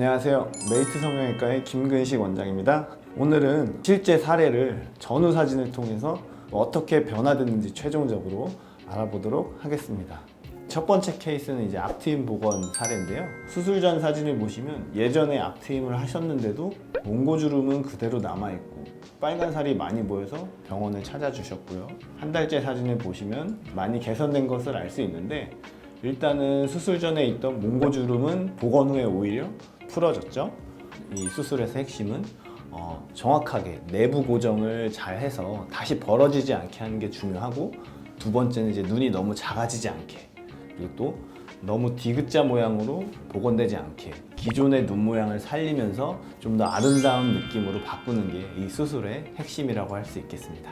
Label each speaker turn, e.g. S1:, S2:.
S1: 안녕하세요. 메이트 성형외과의 김근식 원장입니다. 오늘은 실제 사례를 전후 사진을 통해서 어떻게 변화됐는지 최종적으로 알아보도록 하겠습니다. 첫 번째 케이스는 이제 앞트임 복원 사례인데요. 수술 전 사진을 보시면 예전에 앞트임을 하셨는데도 몽고주름은 그대로 남아있고 빨간 살이 많이 보여서 병원을 찾아주셨고요. 한 달째 사진을 보시면 많이 개선된 것을 알 수 있는데 일단은 수술 전에 있던 몽고주름은 복원 후에 오히려 풀어졌죠. 이 수술에서 핵심은 어, 정확하게 내부 고정을 잘 해서 다시 벌어지지 않게 하는 게 중요하고 두 번째는 이제 눈이 너무 작아지지 않게 그리고 또 너무 디귿자 모양으로 복원되지 않게 기존의 눈 모양을 살리면서 좀 더 아름다운 느낌으로 바꾸는 게 이 수술의 핵심이라고 할 수 있겠습니다.